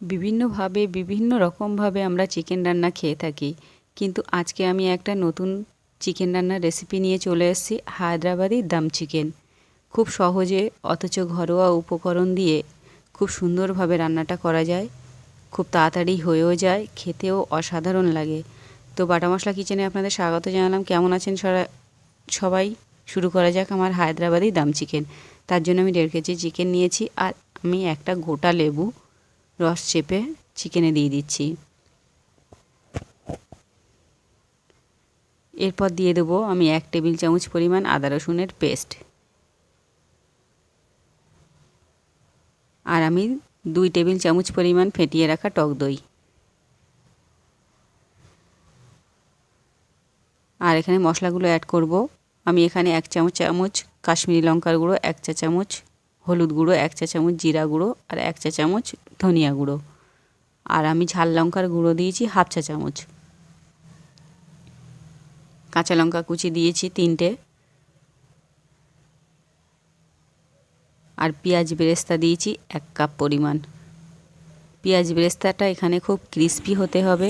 বিভিন্নভাবে, বিভিন্ন রকমভাবে আমরা চিকেন রান্না খেয়ে থাকি। কিন্তু আজকে আমি একটা নতুন চিকেন রান্নার রেসিপি নিয়ে চলে এসেছি, হায়দ্রাবাদি দাম চিকেন খুব সহজে, অথচ ঘরোয়া উপকরণ দিয়ে খুব সুন্দরভাবে রান্নাটা করা যায়। খুব তাড়াতাড়ি হয়েও যায়, খেতেও অসাধারণ লাগে। তো বাটা মশলা কিচেনে আপনাদের স্বাগত জানালাম। কেমন আছেন সবাই? শুরু করা যাক আমার হায়দ্রাবাদি দাম চিকেন তার জন্য আমি দেড় কেজি চিকেন নিয়েছি, আর আমি একটা গোটা লেবু রস চেপে চিকেনে দিয়ে দিচ্ছি। এরপর দিয়ে দেবো আমি এক টেবিল চামচ পরিমাণ আদা রসুনের পেস্ট। আর আমি দুই টেবিল চামচ পরিমাণ ফেটিয়ে রাখা টক দই। আর এখানে মশলাগুলো অ্যাড করব। আমি এখানে এক চামচ চামচ কাশ্মীরি লঙ্কার গুঁড়ো, এক চা চামচ হলুদ গুঁড়ো, এক চা চামচ জিরা গুঁড়ো আর এক চা চামচ ধনিয়া গুঁড়ো। আর আমি ঝাল লঙ্কার গুঁড়ো দিয়েছি হাফ চা চামচ। কাঁচা লঙ্কা কুচি দিয়েছি তিনটে। আর পেঁয়াজ বেরেস্তা দিয়েছি এক কাপ পরিমাণ। পেঁয়াজ বেরেস্তাটা এখানে খুব ক্রিস্পি হতে হবে।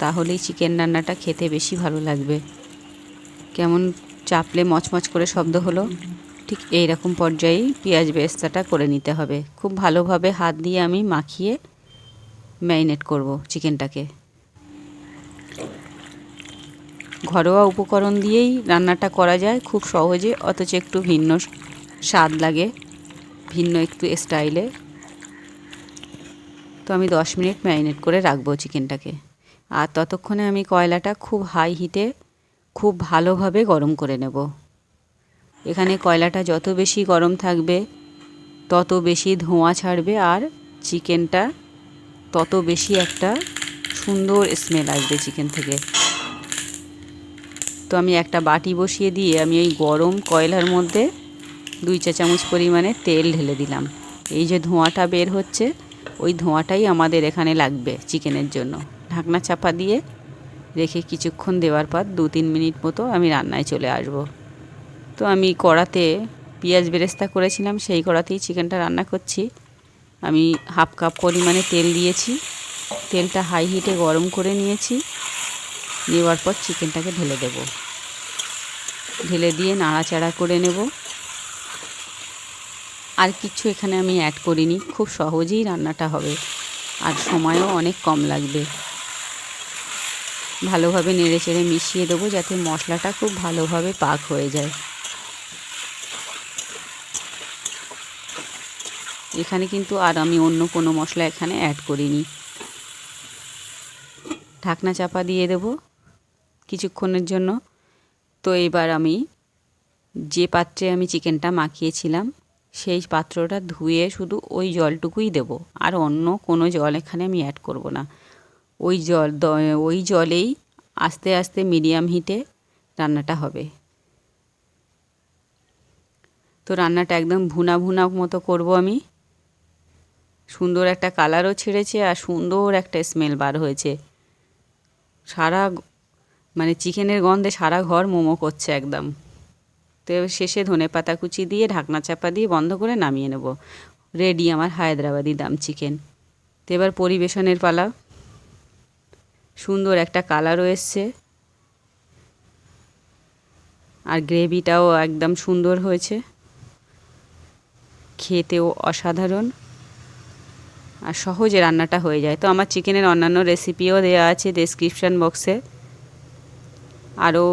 তাহলেই চিকেন রান্নাটা খেতে বেশি ভালো লাগবে। কেমন চাপলে মচমচ করে শব্দ হলো? ঠিক এই রকম পর্যায়েই পেঁয়াজ বেস্তাটা করে নিতে হবে। খুব ভালোভাবে হাত দিয়ে আমি মাখিয়ে ম্যারিনেট করব চিকেনটাকে। ঘরোয়া উপকরণ দিয়েই রান্নাটা করা যায় খুব সহজে, অথচ একটু ভিন্ন স্বাদ লাগে, ভিন্ন একটু স্টাইলে। তো আমি দশ মিনিট ম্যারিনেট করে রাখব চিকেনটাকে। আর ততক্ষণে আমি কয়লাটা খুব হাই হিটে খুব ভালোভাবে গরম করে নেব। এখানে কয়লাটা যত বেশি গরম থাকবে, তত বেশি ধোঁয়া ছাড়বে আর চিকেনটা তত বেশি একটা সুন্দর স্মেল আসবে চিকেন থেকে। তো আমি একটা বাটি বসিয়ে দিয়ে আমি ওই গরম কয়লার মধ্যে দুই চা চামচ পরিমাণে তেল ঢেলে দিলাম। এই যে ধোঁয়াটা বের হচ্ছে, ওই ধোঁয়াটাই আমাদের এখানে লাগবে চিকেনের জন্য। ঢাকনা চাপা দিয়ে রেখে কিছুক্ষণ দেওয়ার পর দু তিন মিনিট মতো আমি রান্নায় চলে আসব। তো আমি কড়াতে পেঁয়াজ বেরেস্তা করেছিলাম, সেই কড়াতেই চিকেনটা রান্না করছি। আমি হাফ কাপ পরিমাণে তেল দিয়েছি। তেলটা হাই হিটে গরম করে নিয়েছি। নেওয়ার পর চিকেনটাকে ঢেলে দেব। ঢেলে দিয়ে নাড়াচাড়া করে নেব। আর কিছু এখানে আমি অ্যাড করিনি, খুব সহজেই রান্নাটা হবে। আর সময়ও অনেক কম লাগবে। ভালোভাবে নেড়ে চেড়ে মিশিয়ে দেবো যাতে মশলাটা খুব ভালোভাবে পাক হয়ে যায়। এখানে কিন্তু আর আমি অন্য কোনো মশলা এখানে অ্যাড করিনি। ঢাকনা চাপা দিয়ে দেব কিছুক্ষণের জন্য। তো এবার আমি যে পাত্রে আমি চিকেনটা মাখিয়েছিলাম, সেই পাত্রটা ধুয়ে শুধু ওই জলটুকুই দেব। আর অন্য কোনো জল এখানে আমি অ্যাড করব না। ওই জল ওই জলেই আস্তে আস্তে মিডিয়াম হিটে রান্নাটা হবে। তো রান্নাটা একদম ভুনা ভুনা মতো করব আমি। সুন্দর একটা কালারও ছেড়েছে আর সুন্দর একটা স্মেল বার হয়েছে। সারা মানে চিকেনের গন্ধে সারা ঘর মোমো করছে একদম। তো শেষে ধনে পাতা কুচি দিয়ে ঢাকনা চাপা দিয়ে বন্ধ করে নামিয়ে নেব। রেডি আমার হায়দ্রাবাদি দাম চিকেন। তো এবার পরিবেশনের পালা। সুন্দর একটা কালারও এসছে। আর গ্রেভিটাও একদম সুন্দর হয়েছে। খেতেও অসাধারণ। আর সহজে রান্নাটা হয়ে যায়। তো আমার চিকেনের অন্যান্য রেসিপিও দেওয়া আছে ডেসক্রিপশান বক্সে আরও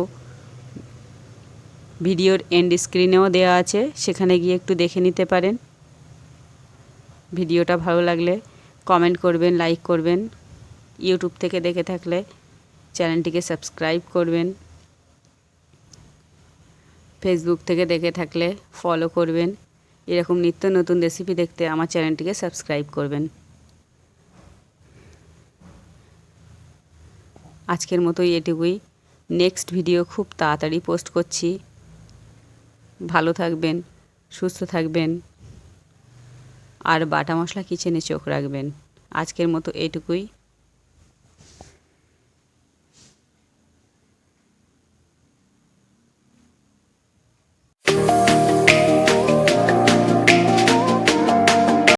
ভিডিওর এন্ড স্ক্রিনেও দেওয়া আছে, সেখানে গিয়ে একটু দেখে নিতে পারেন। ভিডিওটা ভালো লাগলে কমেন্ট করবেন লাইক করবেন। ইউটিউব থেকে দেখে থাকলে চ্যানেলটিকে সাবস্ক্রাইব করবেন। ফেসবুক থেকে দেখে থাকলে ফলো করবেন। এরকম নিত্য নতুন রেসিপি দেখতে আমার চ্যানেলটিকে সাবস্ক্রাইব করবেন। আজকের মতোই এটুকুই। নেক্সট ভিডিও খুব তাড়াতাড়ি পোস্ট করছি। ভালো থাকবেন, সুস্থ থাকবেন, আর বাটা মশলা কিচেনে চোখ রাখবেন। আজকের মতো এটুকুই।